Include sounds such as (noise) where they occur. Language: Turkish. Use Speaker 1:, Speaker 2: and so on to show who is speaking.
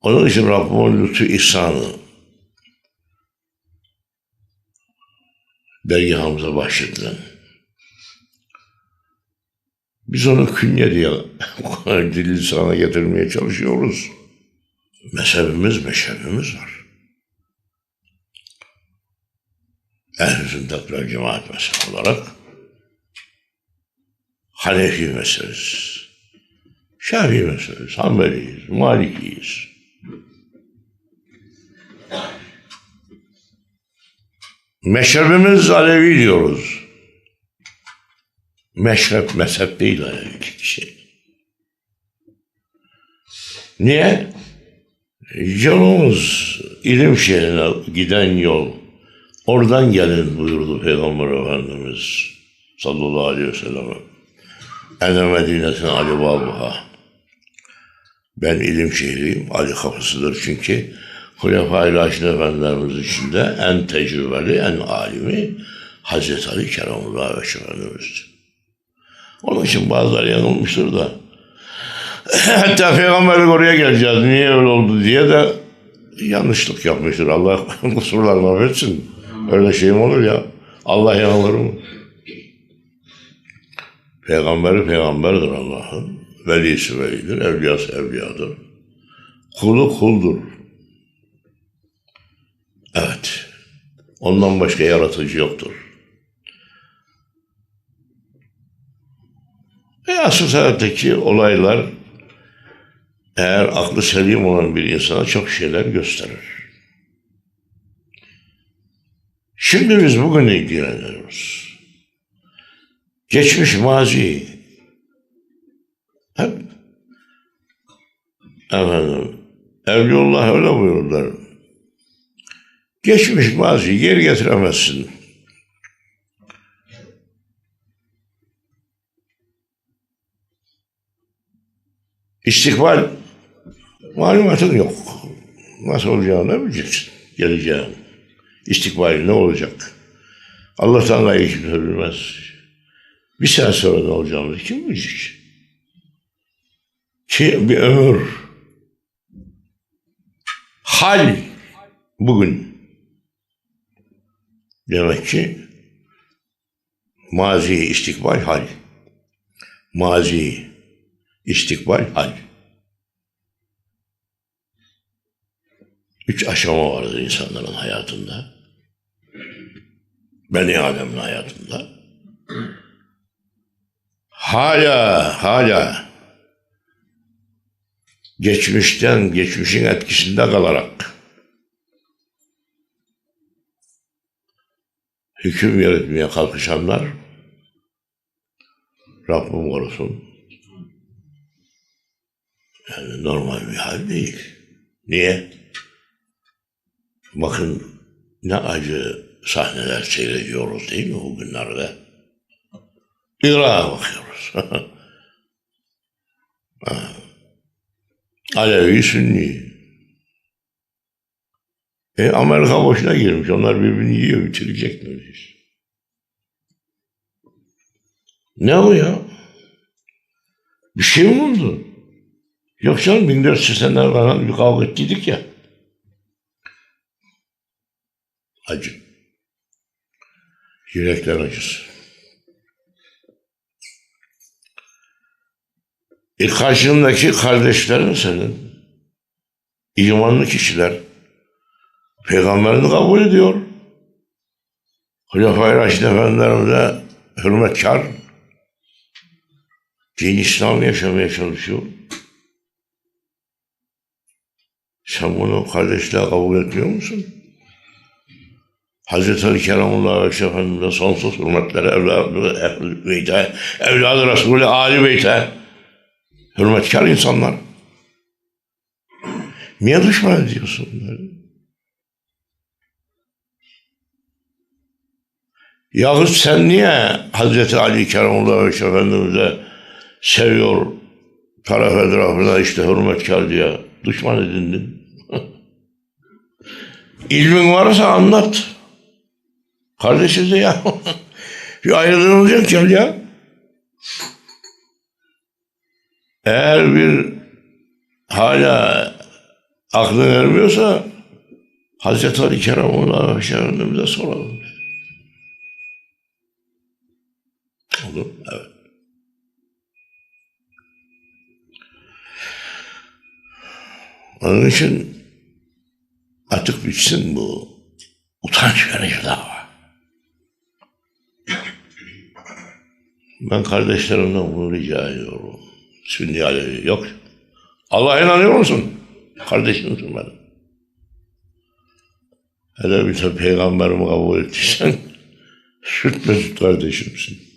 Speaker 1: Onun için Rabbimin lütfu ihsanı dergahımıza bahşedilen. Biz onu künye diye (laughs) dil lisana getirmeye çalışıyoruz. Mezhebimiz, meşrebimiz var. Ehl-i ve cemaat mezhebi olarak Hanefi mezhebiz. Şafii mezhebiz, Hanbeliyiz, Malikiyiz. Meşrebimiz Alevi diyoruz. Meşrep, mezhep değil Alevi kişi. Niye? Yolumuz ilim şehrine giden yol. Oradan gelin buyurdu Peygamber Efendimiz sallallahu aleyhi ve sellem. Ene Medine'sin Ali Babuha. Ben ilim şehriyim. Ali kapısıdır çünkü Hulefai Raşid Efendilerimiz içinde en tecrübeli, en alimi Hazreti Ali Keremullah ve Efendimiz'dir. Onun için bazıları yanılmıştır da (laughs) hatta peygamberlik oraya geleceğiz niye öyle oldu diye de yanlışlık yapmıştır. Allah (laughs) kusurlarını affetsin. Öyle şey mi olur ya? Allah yanılır mı? Peygamberi peygamberdir Allah'ın. Velisi velidir, evliyası evliyadır. Kulu kuldur. Evet. Ondan başka yaratıcı yoktur. Ve asıl hayattaki olaylar eğer aklı selim olan bir insana çok şeyler gösterir. Şimdi biz bugün ilgileniyoruz. Geçmiş mazi hep efendim Evliullah öyle buyurdular. Geçmiş mazi geri getiremezsin. İstikbal malumatın yok. Nasıl olacağını bileceksin? Geleceğin. İstikbali ne olacak? Allah'tan gayrı kimse bilmez. Bir saat sonra ne olacağımızı kim bilecek? Ki bir ömür. Hal bugün. Demek ki mazi istikbal hal. Mazi istikbal hal. Üç aşama vardır insanların hayatında. Beni Adem'in hayatında. Hala, hala geçmişten, geçmişin etkisinde kalarak hüküm yürütmeye kalkışanlar Rabbim korusun. Yani normal bir hal değil. Niye? Bakın ne acı sahneler seyrediyoruz değil mi bugünlerde? Irak'a bakıyoruz. (laughs) Alevi, Sünni. E Amerika boşuna girmiş. Onlar birbirini yiyor, bitirecek mi? Ne o ya? Bir şey mi oldu? Yok canım 1400 sene falan bir kavga ettiydik ya. Acı. Yürekler acısı. E karşındaki kardeşlerin senin. imanlı kişiler. Peygamberini kabul ediyor. Hulefai Raşid Efendilerimize hürmetkar. Din İslam yaşamaya çalışıyor. Sen bunu kardeşliğe kabul etmiyor musun? Hazreti Ali Keremullah ve Efendimiz'e sonsuz hürmetlere, evladı, ehl beyte, evladı Resulü, Ali beyte, hürmetkar insanlar. Niye düşman ediyorsun bunları? Yahut sen niye Hazreti Ali Keremullah ve Efendimiz'e seviyor, taraf etrafına işte hürmetkar diye düşman edindin? (laughs) İlmin varsa anlat. Kardeşiz ya. (laughs) bir ayrılığınız yok ya. Eğer bir hala aklın ermiyorsa Hazreti Ali Keremullah Efendimiz'e soralım. Olur? Evet. Onun için artık bitsin bu utanç verici dava. Ben kardeşlerimden bunu rica ediyorum. Sünni Alevi yok. Allah'a inanıyor musun? Kardeşimsin benim. Hele bir de peygamberimi kabul ettiysen (laughs) süt kardeşimsin.